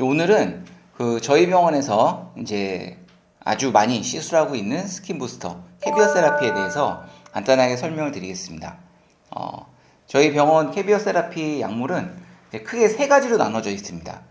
오늘은 그 저희 병원에서 이제 아주 많이 시술하고 있는 스킨 부스터 캐비어 세라피에 대해서 간단하게 설명을 드리겠습니다. 어, 저희 병원 캐비어 세라피 약물은 크게 세 가지로 나눠져 있습니다.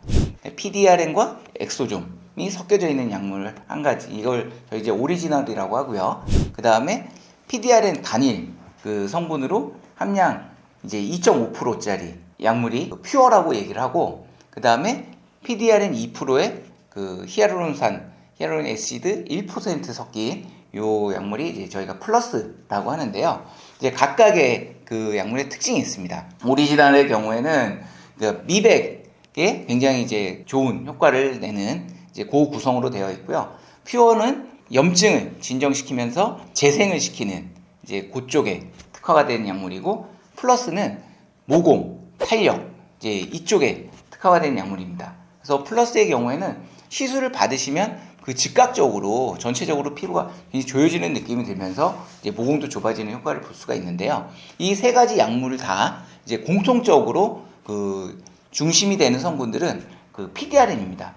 PDRN과 엑소좀이 섞여져 있는 약물 한 가지. 이걸 저희 이제 오리지널이라고 하고요. 그 다음에 PDRN 단일 그 성분으로 함량 이제 2.5%짜리 약물이 그 퓨어라고 얘기를 하고 그 다음에 PDRN 2%의 그 히아루론산, 히아루론 애시드 1% 섞인 요 약물이 이제 저희가 플러스라고 하는데요. 이제 각각의 그 약물의 특징이 있습니다. 오리지널의 경우에는 그 미백에 굉장히 이제 좋은 효과를 내는 이제 고구성으로 되어 있고요. 퓨어는 염증을 진정시키면서 재생을 시키는 이제 그쪽에 특화가 된 약물이고 플러스는 모공, 탄력 이제 이쪽에 특화가 된 약물입니다. 그래서 플러스의 경우에는 시술을 받으시면 그 즉각적으로 전체적으로 피부가 굉장히 조여지는 느낌이 들면서 이제 모공도 좁아지는 효과를 볼 수가 있는데요. 이 세 가지 약물을 다 이제 공통적으로 그 중심이 되는 성분들은 그 PDRN입니다.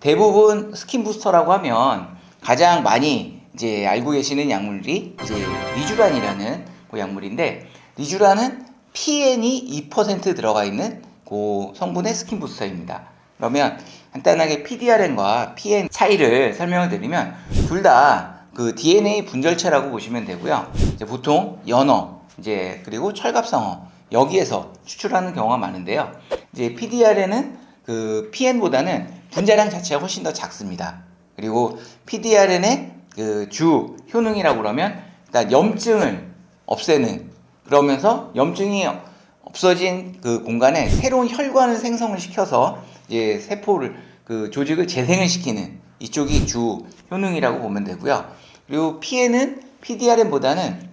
대부분 스킨 부스터라고 하면 가장 많이 이제 알고 계시는 약물이 이제 리주란이라는 그 약물인데 리주란은 PN이 2% 들어가 있는 그 성분의 스킨 부스터입니다. 그러면 간단하게 PDRN과 PN 차이를 설명을 드리면 둘 다 그 DNA 분절체라고 보시면 되고요. 이제 보통 연어 이제 그리고 철갑상어 여기에서 추출하는 경우가 많은데요. 이제 PDRN은 그 PN보다는 분자량 자체가 훨씬 더 작습니다. 그리고 PDRN의 그 주 효능이라고 그러면 일단 염증을 없애는 그러면서 염증이 없어진 그 공간에 새로운 혈관을 생성을 시켜서 이제 세포를 그 조직을 재생을 시키는 이쪽이 주 효능이라고 보면 되고요. 그리고 PN은 PDRN보다는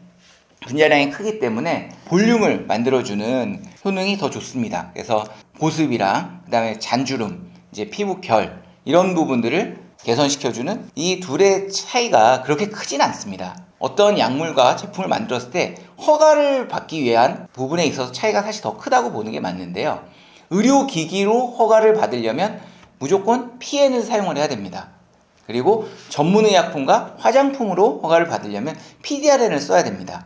분자량이 크기 때문에 볼륨을 만들어주는 효능이 더 좋습니다. 그래서 보습이랑 그다음에 잔주름, 이제 피부 결 이런 부분들을 개선시켜주는 이 둘의 차이가 그렇게 크진 않습니다. 어떤 약물과 제품을 만들었을 때 허가를 받기 위한 부분에 있어서 차이가 사실 더 크다고 보는 게 맞는데요. 의료기기로 허가를 받으려면 무조건 PN을 사용을 해야 됩니다. 그리고 전문의약품과 화장품으로 허가를 받으려면 PDRN을 써야 됩니다.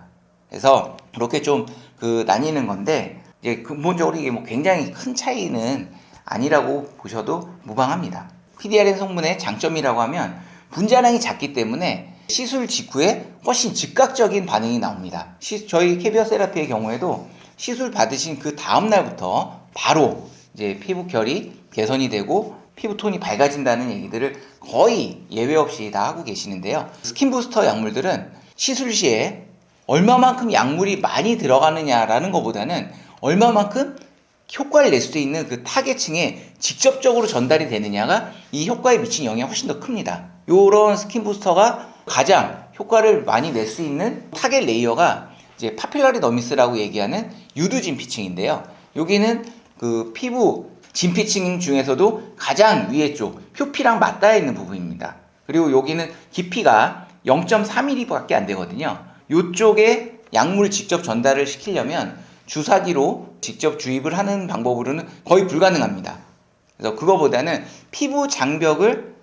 그래서 그렇게 좀 그 나뉘는 건데 이제 근본적으로 이게 뭐 굉장히 큰 차이는 아니라고 보셔도 무방합니다. PDRN 성분의 장점이라고 하면 분자량이 작기 때문에 시술 직후에 훨씬 즉각적인 반응이 나옵니다. 시, 저희 캐비어 세라피의 경우에도 시술 받으신 그 다음 날부터 바로 이제 피부 결이 개선이 되고 피부톤이 밝아진다는 얘기들을 거의 예외 없이 다 하고 계시는데요. 스킨 부스터 약물들은 시술 시에 얼마만큼 약물이 많이 들어가느냐라는 것보다는 얼마만큼 효과를 낼 수 있는 그 타겟층에 직접적으로 전달이 되느냐가 이 효과에 미친 영향이 훨씬 더 큽니다. 요런 스킨 부스터가 가장 효과를 많이 낼 수 있는 타겟 레이어가 이제 파필라리 너미스라고 얘기하는 유두진 피층인데요. 여기는 그 피부 진피층 중에서도 가장 위에 쪽 표피랑 맞닿아 있는 부분입니다. 그리고 여기는 깊이가 0.3mm밖에 안 되거든요. 이쪽에 약물 직접 전달을 시키려면 주사기로 직접 주입을 하는 방법으로는 거의 불가능합니다. 그래서 그거보다는 피부 장벽을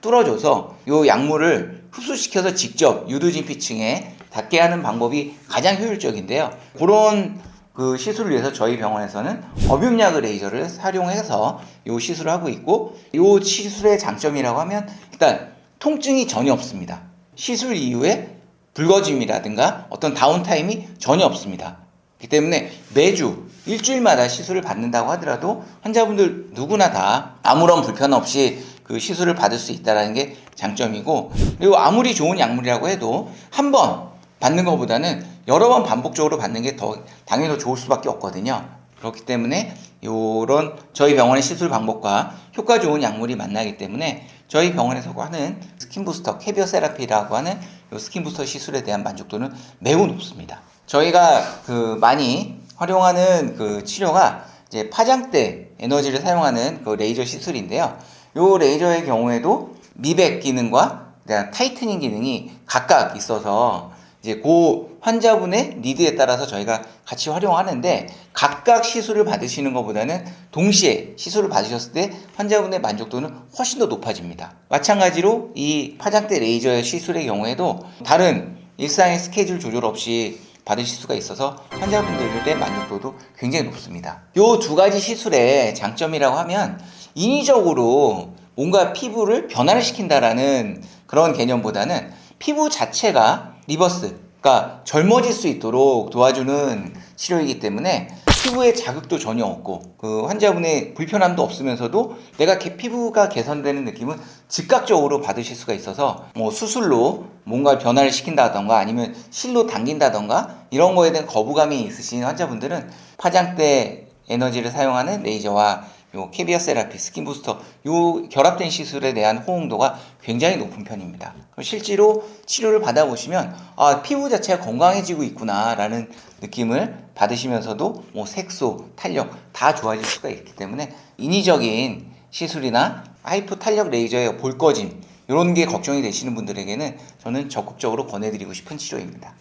뚫어줘서 이 약물을 흡수시켜서 직접 유두진피층에 닿게 하는 방법이 가장 효율적인데요. 그런 그 시술을 위해서 저희 병원에서는 업용약을 레이저를 활용해서 이 시술을 하고 있고 이 시술의 장점이라고 하면 일단 통증이 전혀 없습니다. 시술 이후에 붉어짐이라든가 어떤 다운타임이 전혀 없습니다. 그렇기 때문에 매주 일주일마다 시술을 받는다고 하더라도 환자분들 누구나 다 아무런 불편 없이 그 시술을 받을 수 있다는 게 장점이고 그리고 아무리 좋은 약물이라고 해도 한번 받는 것보다는 여러 번 반복적으로 받는 게 더 당연히 더 좋을 수밖에 없거든요. 그렇기 때문에 이런 저희 병원의 시술 방법과 효과 좋은 약물이 만나기 때문에 저희 병원에서 하는 스킨 부스터 캐비어 세라피라고 하는 이 스킨 부스터 시술에 대한 만족도는 매우 높습니다. 저희가 그 많이 활용하는 그 치료가 이제 파장대 에너지를 사용하는 그 레이저 시술인데요. 이 레이저의 경우에도 미백 기능과 타이트닝 기능이 각각 있어서 이제 그 환자분의 니드에 따라서 저희가 같이 활용하는데 각각 시술을 받으시는 것보다는 동시에 시술을 받으셨을 때 환자분의 만족도는 훨씬 더 높아집니다. 마찬가지로 이 파장대 레이저 시술의 경우에도 다른 일상의 스케줄 조절 없이 받으실 수가 있어서 환자분들의 만족도도 굉장히 높습니다. 이 두 가지 시술의 장점이라고 하면 인위적으로 뭔가 피부를 변화를 시킨다라는 그런 개념보다는 피부 자체가 리버스, 그러니까 젊어질 수 있도록 도와주는 치료이기 때문에 피부에 자극도 전혀 없고 그 환자분의 불편함도 없으면서도 내가 개- 피부가 개선되는 느낌은 즉각적으로 받으실 수가 있어서 뭐 수술로 뭔가 변화를 시킨다던가 아니면 실로 당긴다던가 이런 거에 대한 거부감이 있으신 환자분들은 파장대 에너지를 사용하는 레이저와 요 캐비어 세라피, 스킨 부스터 요 결합된 시술에 대한 호응도가 굉장히 높은 편입니다. 실제로 치료를 받아보시면 아 피부 자체가 건강해지고 있구나라는 느낌을 받으시면서도 뭐 색소, 탄력 다 좋아질 수가 있기 때문에 인위적인 시술이나 하이프 탄력 레이저의 볼거짐 이런 게 걱정이 되시는 분들에게는 저는 적극적으로 권해드리고 싶은 치료입니다.